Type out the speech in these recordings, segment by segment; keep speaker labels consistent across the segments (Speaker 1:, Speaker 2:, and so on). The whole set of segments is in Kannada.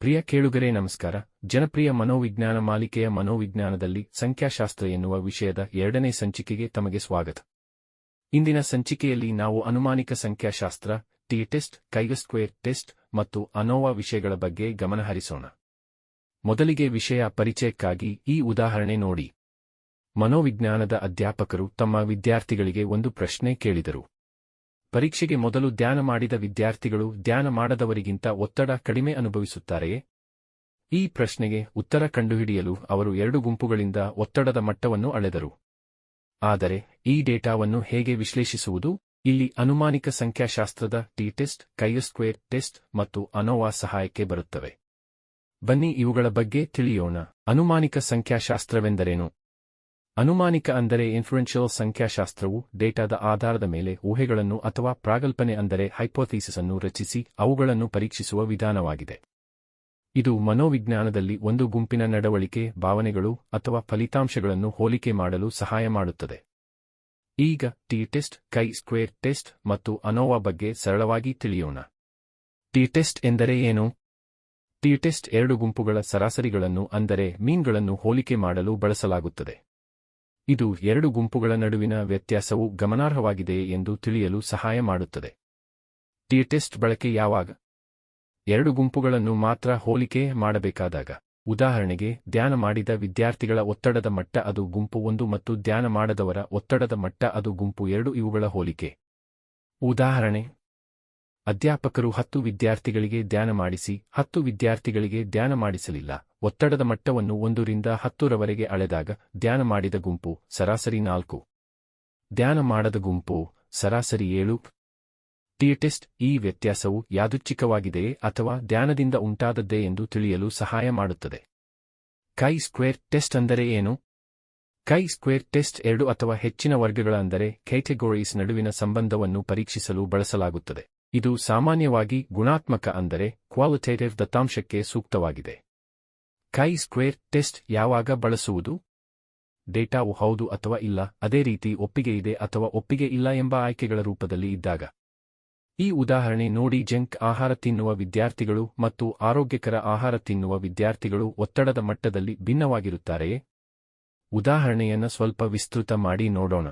Speaker 1: ಪ್ರಿಯ ಕೇಳುಗರೆ, ನಮಸ್ಕಾರ. ಜನಪ್ರಿಯ ಮನೋವಿಜ್ಞಾನ ಮಾಲಿಕೆಯ ಮನೋವಿಜ್ಞಾನದಲ್ಲಿ ಸಂಖ್ಯಾಶಾಸ್ತ್ರ ಎನ್ನುವ ವಿಷಯದ ಎರಡನೇ ಸಂಚಿಕೆಗೆ ತಮಗೆ ಸ್ವಾಗತ. ಇಂದಿನ ಸಂಚಿಕೆಯಲ್ಲಿ ನಾವು ಅನುಮಾನಿಕ ಸಂಖ್ಯಾಶಾಸ್ತ್ರ ಟಿ ಟೆಸ್ಟ್ ಕೈಗಸ್ಕ್ವೇರ್ ಟೆಸ್ಟ್ ಮತ್ತು ಅನೋವಾ ವಿಷಯಗಳ ಬಗ್ಗೆ ಗಮನಹರಿಸೋಣ ಮೊದಲಿಗೆ ವಿಷಯ ಪರಿಚಯಕ್ಕಾಗಿ ಈ ಉದಾಹರಣೆ ನೋಡಿ. ಮನೋವಿಜ್ಞಾನದ ಅಧ್ಯಾಪಕರು ತಮ್ಮ ವಿದ್ಯಾರ್ಥಿಗಳಿಗೆ ಒಂದು ಪ್ರಶ್ನೆ ಕೇಳಿದರು. ಪರೀಕ್ಷೆಗೆ ಮೊದಲು ಧ್ಯಾನ ಮಾಡಿದ ವಿದ್ಯಾರ್ಥಿಗಳು ಧ್ಯಾನ ಮಾಡದವರಿಗಿಂತ ಒತ್ತಡ ಕಡಿಮೆ ಅನುಭವಿಸುತ್ತಾರೆಯೇ? ಈ ಪ್ರಶ್ನೆಗೆ ಉತ್ತರ ಕಂಡುಹಿಡಿಯಲು ಅವರು ಎರಡು ಗುಂಪುಗಳಿಂದ ಒತ್ತಡದ ಮಟ್ಟವನ್ನು ಅಳೆದರು. ಆದರೆ ಈ ಡೇಟಾವನ್ನು ಹೇಗೆ ವಿಶ್ಲೇಷಿಸುವುದು? ಇಲ್ಲಿ ಅನುಮಾನಿಕ ಸಂಖ್ಯಾಶಾಸ್ತ್ರದ ಟಿ ಟೆಸ್ಟ್ ಕೈಯಸ್ಕ್ವೇರ್ ಟೆಸ್ಟ್ ಮತ್ತು ಅನೋವಾ ಸಹಾಯಕ್ಕೆ ಬರುತ್ತವೆ. ಬನ್ನಿ ಇವುಗಳ ಬಗ್ಗೆ ತಿಳಿಯೋಣ. ಅನುಮಾನಿಕ ಸಂಖ್ಯಾಶಾಸ್ತ್ರವೆಂದರೇನು? ಅನುಮಾನಿಕ ಅಂದರೆ ಇನ್ಫ್ಲುಯೆನ್ಷಿಯಲ್ ಸಂಖ್ಯಾಶಾಸ್ತ್ರವು ಡೇಟಾದ ಆಧಾರದ ಮೇಲೆ ಊಹೆಗಳನ್ನು ಅಥವಾ ಪ್ರಾಗಲ್ಪನೆ ಅಂದರೆ ಹೈಪೋಥೀಸಿಸ್ ಅನ್ನು ರಚಿಸಿ ಅವುಗಳನ್ನು ಪರೀಕ್ಷಿಸುವ ವಿಧಾನವಾಗಿದೆ. ಇದು ಮನೋವಿಜ್ಞಾನದಲ್ಲಿ ಒಂದು ಗುಂಪಿನ ನಡವಳಿಕೆ, ಭಾವನೆಗಳು ಅಥವಾ ಫಲಿತಾಂಶಗಳನ್ನು ಹೋಲಿಕೆ ಮಾಡಲು ಸಹಾಯ ಮಾಡುತ್ತದೆ. ಈಗ T test chi square test ಮತ್ತು ಅನೋವಾ ಬಗ್ಗೆ ಸರಳವಾಗಿ ತಿಳಿಯೋಣ. ಟಿ ಟೆಸ್ಟ್ ಎಂದರೆ ಏನು? ಟಿ ಟೆಸ್ಟ್ ಎರಡು ಗುಂಪುಗಳ ಸರಾಸರಿಗಳನ್ನು ಅಂದರೆ ಮೀನ್ಗಳನ್ನು ಹೋಲಿಕೆ ಮಾಡಲು ಬಳಸಲಾಗುತ್ತದೆ. ಇದು ಎರಡು ಗುಂಪುಗಳ ನಡುವಿನ ವ್ಯತ್ಯಾಸವು ಗಮನಾರ್ಹವಾಗಿದೆ ಎಂದು ತಿಳಿಯಲು ಸಹಾಯ ಮಾಡುತ್ತದೆ. ಟಿ ಟೆಸ್ಟ್ ಬಳಕೆ ಯಾವಾಗ? ಎರಡು ಗುಂಪುಗಳನ್ನು ಮಾತ್ರ ಹೋಲಿಕೆ ಮಾಡಬೇಕಾದಾಗ. ಉದಾಹರಣೆಗೆ, ಧ್ಯಾನ ಮಾಡಿದ ವಿದ್ಯಾರ್ಥಿಗಳ ಒತ್ತಡದ ಮಟ್ಟ ಅದು ಗುಂಪು ಒಂದು ಮತ್ತು ಧ್ಯಾನ ಮಾಡದವರ ಒತ್ತಡದ ಮಟ್ಟ ಅದು ಗುಂಪು ಎರಡು ಇವುಗಳ ಹೋಲಿಕೆ. ಉದಾಹರಣೆ ಅಧ್ಯಾಪಕರು ಹತ್ತು ವಿದ್ಯಾರ್ಥಿಗಳಿಗೆ ಧ್ಯಾನ ಮಾಡಿಸಿ, ಹತ್ತು ವಿದ್ಯಾರ್ಥಿಗಳಿಗೆ ಧ್ಯಾನ ಮಾಡಿಸಲಿಲ್ಲ. ಒತ್ತಡದ ಮಟ್ಟವನ್ನು ಒಂದರಿಂದ ಹತ್ತರವರೆಗೆ ಅಳೆದಾಗ ಧ್ಯಾನ ಮಾಡಿದ ಗುಂಪು ಸರಾಸರಿ ನಾಲ್ಕು. ಧ್ಯಾನ ಮಾಡದ ಗುಂಪು ಸರಾಸರಿ ಏಳು. ಟಿ ಟೆಸ್ಟ್ ಈ ವ್ಯತ್ಯಾಸವು ಯಾದೃಚ್ಛಿಕವಾಗಿದೆಯೇ ಅಥವಾ ಧ್ಯಾನದಿಂದ ಉಂಟಾದದ್ದೇ ಎಂದು ತಿಳಿಯಲು ಸಹಾಯ ಮಾಡುತ್ತದೆ. ಕೈ ಸ್ಕ್ವೇರ್ ಟೆಸ್ಟ್ ಅಂದರೆ ಏನು? ಕೈ ಸ್ಕ್ವೇರ್ ಟೆಸ್ಟ್ ಎರಡು ಅಥವಾ ಹೆಚ್ಚಿನ ವರ್ಗಗಳ ಅಂದರೆ ಕ್ಯಾಟೆಗೋರೀಸ್ ನಡುವಿನ ಸಂಬಂಧವನ್ನು ಪರೀಕ್ಷಿಸಲು ಬಳಸಲಾಗುತ್ತದೆ. ಇದು ಸಾಮಾನ್ಯವಾಗಿ ಗುಣಾತ್ಮಕ ಅಂದರೆ ಕ್ವಾಲಿಟೇಟಿವ್ ದತ್ತಾಂಶಕ್ಕೆ ಸೂಕ್ತವಾಗಿದೆ. ಕೈ ಸ್ಕ್ವೇರ್ ಟೆಸ್ಟ್ ಯಾವಾಗ ಬಳಸುವುದು? ಡೇಟಾವು ಹೌದು ಅಥವಾ ಇಲ್ಲ, ಅದೇ ರೀತಿ ಒಪ್ಪಿಗೆ ಇದೆ ಅಥವಾ ಒಪ್ಪಿಗೆ ಇಲ್ಲ ಎಂಬ ಆಯ್ಕೆಗಳ ರೂಪದಲ್ಲಿ ಇದ್ದಾಗ. ಈ ಉದಾಹರಣೆ ನೋಡಿ ಜಂಕ್ ಆಹಾರ ತಿನ್ನುವ ವಿದ್ಯಾರ್ಥಿಗಳು ಮತ್ತು ಆರೋಗ್ಯಕರ ಆಹಾರ ತಿನ್ನುವ ವಿದ್ಯಾರ್ಥಿಗಳು ಒತ್ತಡದ ಮಟ್ಟದಲ್ಲಿ ಭಿನ್ನವಾಗಿರುತ್ತಾರೆಯೇ? ಉದಾಹರಣೆಯನ್ನು ಸ್ವಲ್ಪ ವಿಸ್ತೃತ ಮಾಡಿ ನೋಡೋಣ.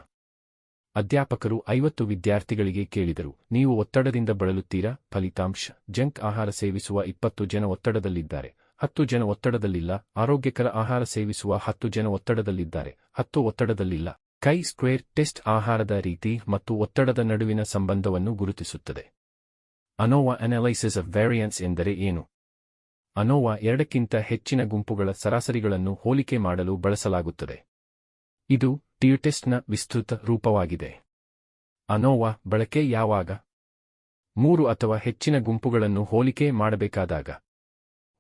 Speaker 1: ಅಧ್ಯಾಪಕರು ಐವತ್ತು ವಿದ್ಯಾರ್ಥಿಗಳಿಗೆ ಕೇಳಿದರು, ನೀವು ಒತ್ತಡದಿಂದ ಬಳಲುತ್ತೀರಾ? ಫಲಿತಾಂಶ, ಜಂಕ್ ಆಹಾರ ಸೇವಿಸುವ ಇಪ್ಪತ್ತು ಜನ ಒತ್ತಡದಲ್ಲಿದ್ದಾರೆ, ಹತ್ತು ಜನ ಒತ್ತಡದಲ್ಲಿಲ್ಲ, ಆರೋಗ್ಯಕರ ಆಹಾರ ಸೇವಿಸುವ ಹತ್ತು ಜನ ಒತ್ತಡದಲ್ಲಿದ್ದಾರೆ, ಹತ್ತು ಒತ್ತಡದಲ್ಲಿಲ್ಲ. ಕೈ ಸ್ಕ್ವೇರ್ ಟೆಸ್ಟ್ ಆಹಾರದ ರೀತಿ ಮತ್ತು ಒತ್ತಡದ ನಡುವಿನ ಸಂಬಂಧವನ್ನು ಗುರುತಿಸುತ್ತದೆ. ಅನೋವಾ ಅನಾಲೈಸಿಸ್ ಆಫ್ ವೇರಿಯನ್ಸ್ ಎಂದರೆ ಏನು? ಅನೋವಾ ಎರಡಕ್ಕಿಂತ ಹೆಚ್ಚಿನ ಗುಂಪುಗಳ ಸರಾಸರಿಗಳನ್ನು ಹೋಲಿಕೆ ಮಾಡಲು ಬಳಸಲಾಗುತ್ತದೆ. ಇದು ಟಿಯುಟೆಸ್ಟ್ನ ವಿಸ್ತೃತ ರೂಪವಾಗಿದೆ. ಅನೋವಾ ಬಳಕೆ ಯಾವಾಗ? ಮೂರು ಅಥವಾ ಹೆಚ್ಚಿನ ಗುಂಪುಗಳನ್ನು ಹೋಲಿಕೆ ಮಾಡಬೇಕಾದಾಗ.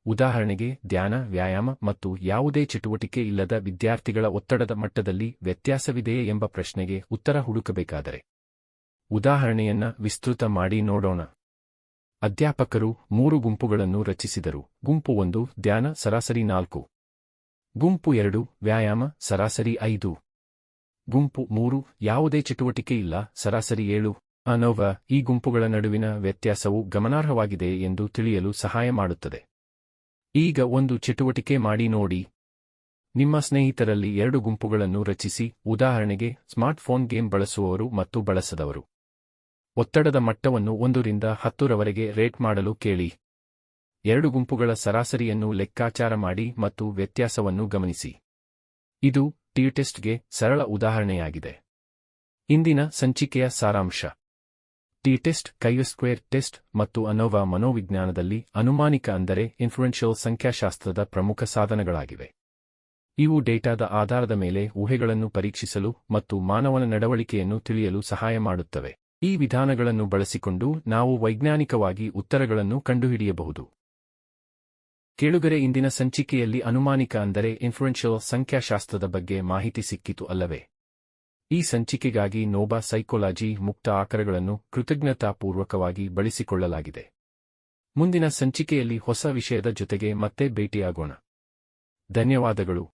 Speaker 1: ಉದಾಹರಣೆಗೆ, ಧ್ಯಾನ, ವ್ಯಾಯಾಮ ಮತ್ತು ಯಾವುದೇ ಚಟುವಟಿಕೆ ಇಲ್ಲದ ವಿದ್ಯಾರ್ಥಿಗಳ ಒತ್ತಡದ ಮಟ್ಟದಲ್ಲಿ ವ್ಯತ್ಯಾಸವಿದೆಯೇ ಎಂಬ ಪ್ರಶ್ನೆಗೆ ಉತ್ತರ ಹುಡುಕಬೇಕಾದರೆ. ಉದಾಹರಣೆಯನ್ನ ವಿಸ್ತೃತ ಮಾಡಿ ನೋಡೋಣ. ಅಧ್ಯಾಪಕರು ಮೂರು ಗುಂಪುಗಳನ್ನು ರಚಿಸಿದರು. ಗುಂಪು ಒಂದು, ಧ್ಯಾನ ಸರಾಸರಿ ನಾಲ್ಕು. ಗುಂಪು ಎರಡು, ವ್ಯಾಯಾಮ ಸರಾಸರಿ ಐದು. ಗುಂಪು ಮೂರು, ಯಾವುದೇ ಚಟುವಟಿಕೆ ಇಲ್ಲ, ಸರಾಸರಿ ಏಳು. ಅನೋವ, ಈ ಗುಂಪುಗಳ ನಡುವಿನ ವ್ಯತ್ಯಾಸವು ಗಮನಾರ್ಹವಾಗಿದೆ ಎಂದು ತಿಳಿಯಲು ಸಹಾಯ ಮಾಡುತ್ತದೆ. ಈಗ ಒಂದು ಚಟುವಟಿಕೆ ಮಾಡಿ ನೋಡಿ. ನಿಮ್ಮ ಸ್ನೇಹಿತರಲ್ಲಿ ಎರಡು ಗುಂಪುಗಳನ್ನು ರಚಿಸಿ, ಉದಾಹರಣೆಗೆ, ಸ್ಮಾರ್ಟ್ಫೋನ್ ಗೇಮ್ ಬಳಸುವವರು ಮತ್ತು ಬಳಸದವರು. ಒತ್ತಡದ ಮಟ್ಟವನ್ನು ಒಂದರಿಂದ ಹತ್ತರವರೆಗೆ ರೇಟ್ ಮಾಡಲು ಕೇಳಿ. ಎರಡು ಗುಂಪುಗಳ ಸರಾಸರಿಯನ್ನು ಲೆಕ್ಕಾಚಾರ ಮಾಡಿ ಮತ್ತು ವ್ಯತ್ಯಾಸವನ್ನು ಗಮನಿಸಿ. ಇದು ಟಿಟೆಸ್ಟ್ಗೆ ಸರಳ ಉದಾಹರಣೆಯಾಗಿದೆ. ಇಂದಿನ ಸಂಚಿಕೆಯ ಸಾರಾಂಶ. ಟಿ ಟೆಸ್ಟ್ ಕೈಯಸ್ಕ್ವೇರ್ ಟೆಸ್ಟ್ ಮತ್ತು ಅನೋವಾ ಮನೋವಿಜ್ಞಾನದಲ್ಲಿ ಅನುಮಾನಿಕ ಅಂದರೆ ಇನ್ಫ್ಲುಯೆನ್ಷಿಯಲ್ ಸಂಖ್ಯಾಶಾಸ್ತ್ರದ ಪ್ರಮುಖ ಸಾಧನಗಳಾಗಿವೆ. ಇವು ಡೇಟಾದ ಆಧಾರದ ಮೇಲೆ ಊಹೆಗಳನ್ನು ಪರೀಕ್ಷಿಸಲು ಮತ್ತು ಮಾನವನ ನಡವಳಿಕೆಯನ್ನು ತಿಳಿಯಲು ಸಹಾಯ ಮಾಡುತ್ತವೆ. ಈ ವಿಧಾನಗಳನ್ನು ಬಳಸಿಕೊಂಡು ನಾವು ವೈಜ್ಞಾನಿಕವಾಗಿ ಉತ್ತರಗಳನ್ನು ಕಂಡುಹಿಡಿಯಬಹುದು. ಕೇಳುಗರೆ, ಇಂದಿನ ಸಂಚಿಕೆಯಲ್ಲಿ ಅನುಮಾನಿಕ ಅಂದರೆ ಇನ್ಫ್ಲುಯೆನ್ಷಿಯಲ್ ಸಂಖ್ಯಾಶಾಸ್ತ್ರದ ಬಗ್ಗೆ ಮಾಹಿತಿ ಸಿಕ್ಕಿತು ಅಲ್ಲವೇ? ಈ ಸಂಚಿಕೆಗಾಗಿ ನೋಬಾ ಸೈಕೋಲಾಜಿ ಮುಕ್ತ ಆಕರಗಳನ್ನು ಕೃತಜ್ಞತಾಪೂರ್ವಕವಾಗಿ ಬಳಸಿಕೊಳ್ಳಲಾಗಿದೆ. ಮುಂದಿನ ಸಂಚಿಕೆಯಲ್ಲಿ ಹೊಸ ವಿಷಯದ ಜೊತೆಗೆ ಮತ್ತೆ ಭೇಟಿಯಾಗೋಣ. ಧನ್ಯವಾದಗಳು.